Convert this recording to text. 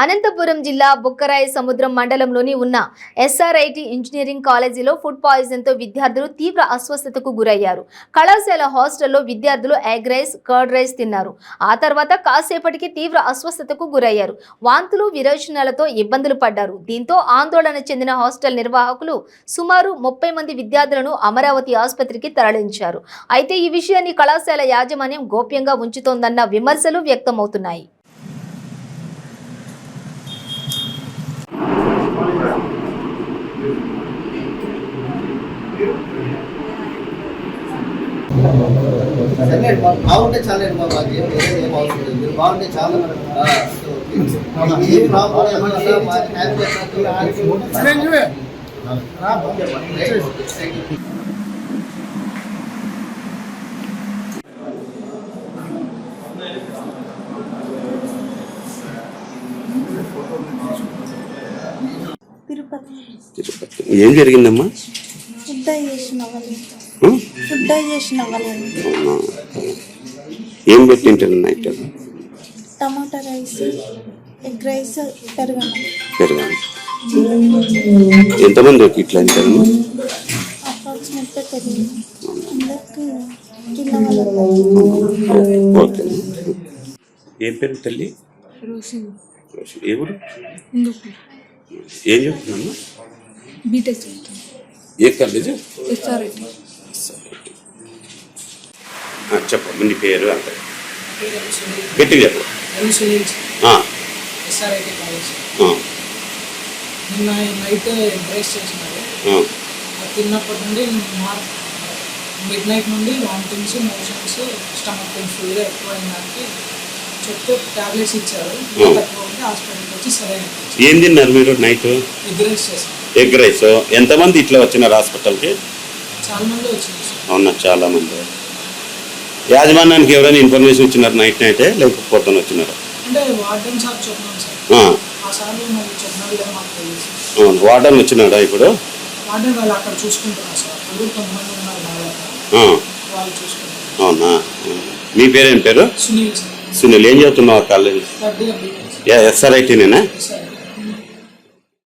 అనంతపురం జిల్లా బుక్కరాయ సముద్రం మండలంలోని ఉన్న ఎస్ఆర్ఐటి ఇంజనీరింగ్ కాలేజీలో ఫుడ్ పాయిజన్తో విద్యార్థులు తీవ్ర అస్వస్థతకు గురయ్యారు. కళాశాల హాస్టల్లో విద్యార్థులు ఎగ్ రైస్ కర్డ్ రైస్ తిన్నారు. ఆ తర్వాత కాసేపటికి తీవ్ర అస్వస్థతకు గురయ్యారు. వాంతులు విరోచనాలతో ఇబ్బందులు పడ్డారు. దీంతో ఆందోళన చెందిన హాస్టల్ నిర్వాహకులు సుమారు ముప్పై మంది విద్యార్థులను అమరావతి ఆసుపత్రికి తరలించారు. అయితే ఈ విషయాన్ని కళాశాల యాజమాన్యం గోప్యంగా ఉంచుతోందన్న విమర్శలు వ్యక్తమవుతున్నాయి. బాగుంటే చాలా బాబు అది ఏం వేరేది ఏం అవసరం లేదు. మీరు బాగుంటే చాలా ప్రాబ్లం ఏం జరిగిందమ్మా? ఏం పెట్టింటారు night tomato rice egg rice పెరగాలి ఎంతమంది ఇట్లా అంటారు? అప్రాక్సిమేట్గా తెలియదు. ఓకే. ఏం పేరు తల్లి? ఏ ఊరు? ఏం చెప్తున్నామ్మా బీటెక్ ఏ కాలేజ్ చెప్పు నీ పేరు అంత. గట్టిగా చెప్పు. నిన్న నైట్ ఎంకరేజ్ చేసినారు. తిన్నప్పటి నుండి మిడ్ నైట్ నుండి వామిటింగ్స్ మోషన్స్ స్టమక్ పెయిన్ ఫుల్గా ఎక్కువ అయిన దానికి చెప్తే టాబ్లెట్స్ ఇచ్చారు. తక్కువ ఏం తిన్నారు మీరు నైట్? ఎగ్ రైస్ ఎంతమంది ఇట్లా వచ్చినారు హాస్పిటల్కి? అవునా చాలా మంది. యాజమాన్యానికి ఎవరైనా ఇన్ఫర్మేషన్ ఇచ్చినారు నైట్ నైటే? లేకపోతే వచ్చినారు? అవును వార్డన్ వచ్చినాడా ఇప్పుడు? అవునా? మీ పేరేం పేరు? సునీల్ ఏం చదువుతున్నావు కాలేజ్ ಎಸ್ ಆರ್ ಐ ಟಿನೇನಾ